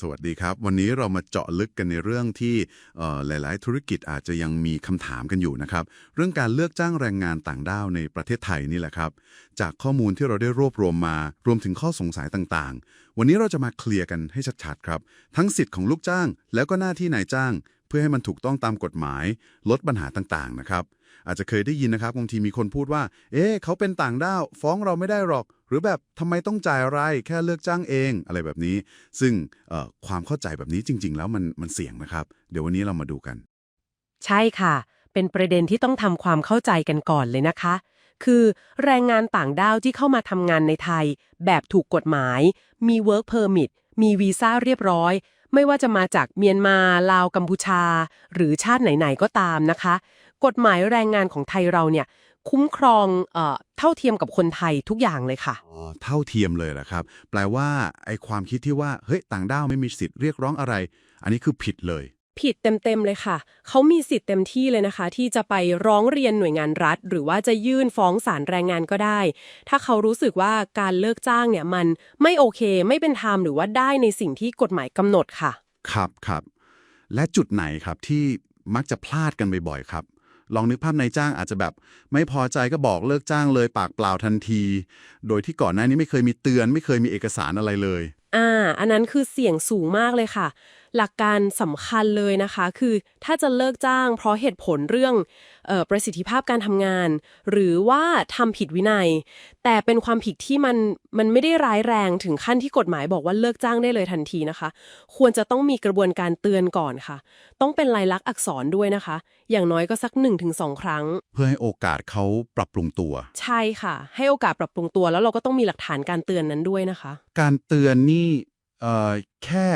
สวัสดีครับ วันนี้เรามาเจาะลึกกันในเรื่องที่หลาย ๆ ธุรกิจอาจจะยังมีคำถามกันอยู่นะครับ เรื่องการเลือกจ้างแรงงานต่างด้าวในประเทศไทยนี่แหละครับ จากข้อมูลที่เราได้รวบรวมมารวมถึงข้อสงสัยต่าง ๆ วันนี้เราจะมาเคลียร์กันให้ชัด ๆ ครับ ทั้งสิทธิ์ของลูกจ้าง แล้วก็หน้าที่นายจ้าง เพื่อให้มันถูกต้องตามกฎหมาย ลดปัญหาต่าง ๆ นะครับ อาจจะเคยได้ยินนะครับบางทีมีคนพูดว่า เอ๊ะเขาเป็นต่างด้าว ฟ้องเราไม่ได้หรอก หรือแบบทำไมต้องจ่ายอะไรแค่เลือกจ้างเองอะไรแบบนี้ ซึ่งความเข้าใจแบบนี้จริง ๆ แล้วมันมันเสี่ยงนะครับ เดี๋ยววันนี้เรามาดูกัน ใช่ค่ะ เป็นประเด็นที่ต้องทำความเข้าใจกันก่อนเลยนะคะ คือแรงงานต่างด้าวที่เข้ามาทำงานในไทย แบบถูกกฎหมาย มี work permit มีวีซ่าเรียบร้อยไม่ว่าจะมาจากเมียนมา ลาว กัมพูชา หรือชาติไหน ๆ ก็ตามนะคะ กฎหมายแรงงานของไทยเราเนี่ยคุ้มครองเอ่อเท่าเทียมกับคนไทยทุกอย่างเลยค่ะ อ๋อเท่าเทียมเลยเหรอครับ แปลว่าไอ้ความคิดที่ว่าเฮ้ยต่างด้าวไม่มีสิทธิ์เรียกร้องอะไร อันนี้คือผิดเลย ผิดเต็มๆเลยค่ะ เขามีสิทธิ์เต็มที่เลยนะคะ ที่จะไปร้องเรียนหน่วยงานรัฐ หรือว่าจะยื่นฟ้องศาลแรงงานก็ได้ ถ้าเขารู้สึกว่าการเลิกจ้างเนี่ยมันไม่โอเคไม่เป็นธรรมหรือว่าได้ในสิ่งที่กฎหมายกำหนดค่ะ ครับครับ และจุดไหนครับที่มักจะพลาดกันบ่อยๆครับ ลองนึกภาพนายจ้างอาจจะแบบ ไม่พอใจก็บอกเลิกจ้างเลยปากเปล่าทันที โดยที่ก่อนหน้านี้ไม่เคยมีเตือน ไม่เคยมีเอกสารอะไรเลย อ่า อันนั้นคือเสี่ยงสูงมากเลยค่ะ หลักการสำคัญเลยนะคะ คือถ้าจะเลิกจ้างเพราะเหตุผลเรื่องเออประสิทธิภาพการทำงาน หรือว่าทำผิดวินัย แต่เป็นความผิดที่มันมันไม่ได้ร้ายแรงถึงขั้นที่กฎหมายบอกว่าเลิกจ้างได้เลยทันทีนะคะ ควรจะต้องมีกระบวนการเตือนก่อนค่ะ ต้องเป็นลายลักษณ์อักษรด้วยนะคะ อย่างน้อยก็สัก 1-2 ครั้ง เพื่อให้โอกาสเขาปรับปรุงตัว ใช่ค่ะ ให้โอกาสปรับปรุงตัว แล้วเราก็ต้องมีหลักฐานการเตือนนั้นด้วยนะคะ การเตือนนี่เอ่อแค่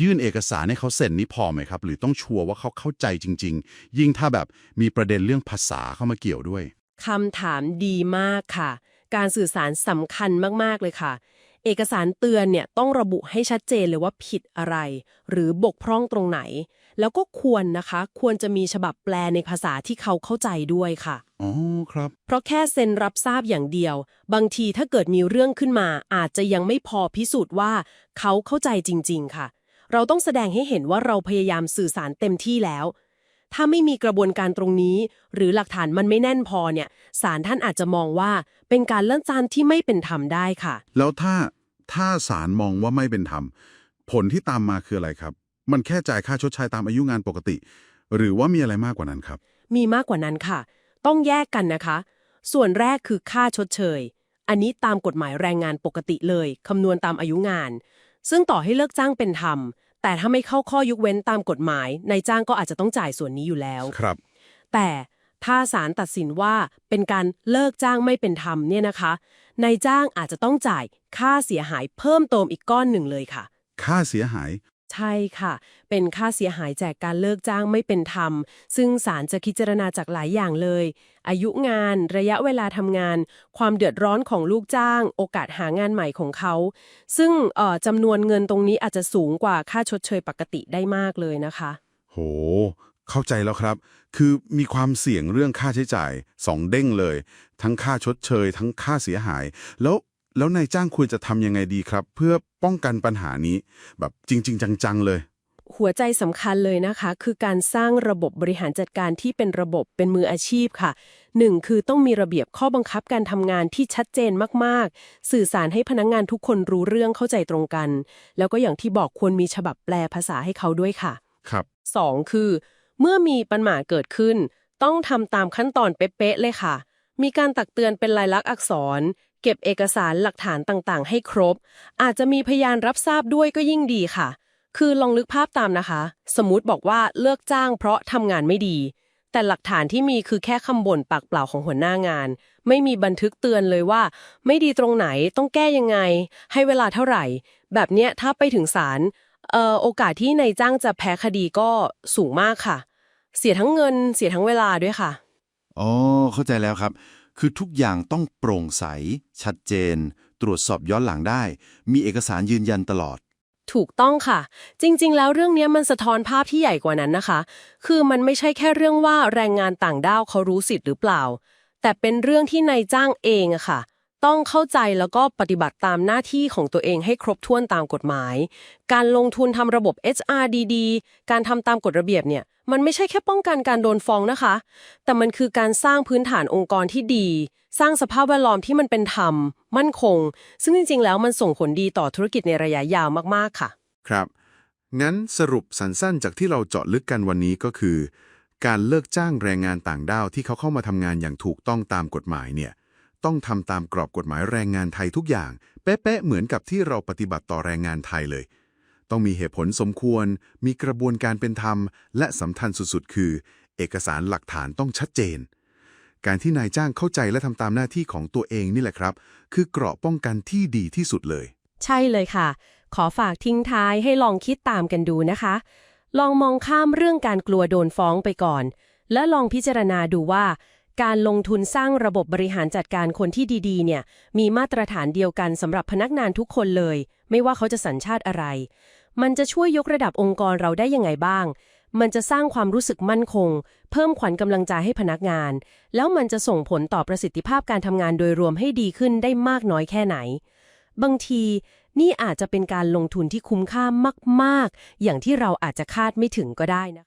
ยื่นเอกสารให้เขาเซ็นนี่พอไหมครับ หรือต้องชัวร์ว่าเขาเข้าใจจริง ๆ ยิ่งถ้าแบบมีประเด็นเรื่องภาษาเข้ามาเกี่ยวด้วยคำถามดีมากค่ะ การสื่อสารสำคัญมากๆเลยค่ะ เอกสารเตือนเนี่ยต้องระบุให้ชัดเจนเลยว่าผิดอะไร หรือบกพร่องตรงไหน แล้วก็ควรนะคะ ควรจะมีฉบับแปลในภาษาที่เขาเข้าใจด้วยค่ะอ๋อครับ เพราะแค่เซ็นรับทราบอย่างเดียว บางทีถ้าเกิดมีเรื่องขึ้นมา อาจจะยังไม่พอพิสูจน์ว่า เขาเข้าใจจริง ๆ ค่ะ เราต้องแสดงให้เห็นว่าเราพยายามสื่อสารเต็มที่แล้ว ถ้าไม่มีกระบวนการตรงนี้ หรือหลักฐานมันไม่แน่นพอเนี่ยศาลท่านอาจจะมองว่าเป็นการเลื่อนจานที่ไม่เป็นธรรมได้ค่ะ แล้วถ้าถ้าศาลมองว่าไม่เป็นธรรมผลที่ตามมาคืออะไรครับ มันแค่จ่ายค่าชดใช้ตามอายุงานปกติ หรือว่ามีอะไรมากกว่านั้นครับ มีมากกว่านั้นค่ะ ต้องแยกกันนะคะ ส่วนแรกคือค่าชดเชย อันนี้ตามกฎหมายแรงงานปกติเลย คำนวณตามอายุงาน ซึ่งต่อให้เลิกจ้างเป็นธรรม แต่ถ้าไม่เข้าข้อยกเว้นตามกฎหมายนายจ้างก็อาจจะต้องจ่ายส่วนนี้อยู่แล้ว ครับ แต่ถ้าศาลตัดสินว่าเป็นการเลิกจ้างไม่เป็นธรรมเนี่ยนะคะนายจ้างอาจจะต้องจ่ายค่าเสียหายเพิ่มเติมอีกก้อนหนึ่งเลยค่ะ ค่าเสียหาย ใช่ค่ะ เป็นค่าเสียหายจากการเลิกจ้างไม่เป็นธรรม ซึ่งศาลจะพิจารณาจากหลายอย่างเลย อายุงาน ระยะเวลาทำงาน ความเดือดร้อนของลูกจ้าง โอกาสหางานใหม่ของเขา ซึ่งจำนวนเงินตรงนี้อาจจะสูงกว่าค่าชดเชยปกติได้มากเลยนะคะ โห เข้าใจแล้วครับ คือมีความเสี่ยงเรื่องค่าใช้จ่ายสองเด้งเลย ทั้งค่าชดเชย ทั้งค่าเสียหาย แล้ว แล้วนายจ้างควรจะทำยังไงดีครับ เพื่อป้องกันปัญหานี้ แบบจริง ๆ จัง ๆ เลย หัวใจสำคัญเลยนะคะ คือการสร้างระบบบริหารจัดการที่เป็นระบบเป็นมืออาชีพค่ะหนึ่งคือต้องมีระเบียบข้อบังคับการทำงานที่ชัดเจนมากๆ สื่อสารให้พนักงงานทุกคนรู้เรื่องเข้าใจตรงกัน แล้วก็อย่างที่บอกควรมีฉบับแปลภาษาให้เขาด้วยค่ะ ครับ 2 คือ เมื่อมีปัญหาเกิดขึ้น ต้องทำตามขั้นตอนเป๊ะๆเลยค่ะมีการตักเตือนเป็นลายลักษณ์อักษร เก็บเอกสารหลักฐานต่างๆ ให้ครบ อาจจะมีพยานรับทราบด้วยก็ยิ่งดีค่ะ คือลองนึกภาพตามนะคะ สมมติบอกว่าเลิกจ้างเพราะทำงานไม่ดี แต่หลักฐานที่มีคือแค่คำบ่นปากเปล่าของหัวหน้างาน ไม่มีบันทึกเตือนเลยว่า ไม่ดีตรงไหนต้องแก้ยังไง ให้เวลาเท่าไหร่ แบบเนี้ยถ้าไปถึงศาลเอ่อโอกาสที่นายจ้างจะแพ้คดีก็สูงมากค่ะ เสียทั้งเงิน เสียทั้งเวลาด้วยค่ะ อ๋อ เข้าใจแล้วครับ คือทุกอย่างต้องโปร่งใส ชัดเจน ตรวจสอบย้อนหลังได้ มีเอกสารยืนยันตลอด ถูกต้องค่ะ จริง ๆ แล้วเรื่องนี้มันสะท้อนภาพที่ใหญ่กว่านั้นนะคะ คือมันไม่ใช่แค่เรื่องว่าแรงงานต่างด้าวเขารู้สิทธิ์หรือเปล่า แต่เป็นเรื่องที่นายจ้างเองอะค่ะ ต้องเข้าใจแล้วก็ปฏิบัติตามหน้าที่ของตัวเองให้ครบถ้วนตามกฎหมาย การลงทุนทำระบบ HRDD การทำตามกฎระเบียบเนี่ย มันไม่ใช่แค่ป้องกันการโดนฟ้องนะคะ แต่มันคือการสร้างพื้นฐานองค์กรที่ดี สร้างสภาพแวดล้อมที่มันเป็นธรรม มั่นคง ซึ่งจริง ๆ แล้วมันส่งผลดีต่อธุรกิจในระยะยาวมากๆค่ะ ครับ งั้นสรุปสั้นๆ จากที่เราเจาะลึกกันวันนี้ก็คือ การเลิกจ้างแรงงานต่างด้าวที่เขาเข้ามาทำงานอย่างถูกต้องตามกฎหมายเนี่ย ต้องทำตามกรอบกฎหมายแรงงานไทยทุกอย่าง เป๊ะๆเหมือนกับที่เราปฏิบัติต่อแรงงานไทยเลย ต้องมีเหตุผลสมควร มีกระบวนการเป็นธรรม และสำคัญสุดๆ คือ เอกสารหลักฐานต้องชัดเจน การที่นายจ้างเข้าใจและทำตามหน้าที่ของตัวเองนี่แหละครับ คือเกราะป้องกันที่ดีที่สุดเลย ใช่เลยค่ะ ขอฝากทิ้งท้ายให้ลองคิดตามกันดูนะคะ ลองมองข้ามเรื่องการกลัวโดนฟ้องไปก่อน และลองพิจารณาดูว่า การลงทุนสร้างระบบบริหารจัดการคนที่ดีๆ เนี่ย มีมาตรฐานเดียวกันสำหรับพนักงานทุกคนเลย ไม่ว่าเขาจะสัญชาติอะไร มันจะช่วยยกระดับองค์กรเราได้ยังไงบ้าง มันจะสร้างความรู้สึกมั่นคง เพิ่มขวัญกำลังใจให้พนักงาน แล้วมันจะส่งผลต่อประสิทธิภาพการทำงานโดยรวมให้ดีขึ้นได้มากน้อยแค่ไหน บางทีนี่อาจจะเป็นการลงทุนที่คุ้มค่ามาก ๆ อย่างที่เราอาจจะคาดไม่ถึงก็ได้นะ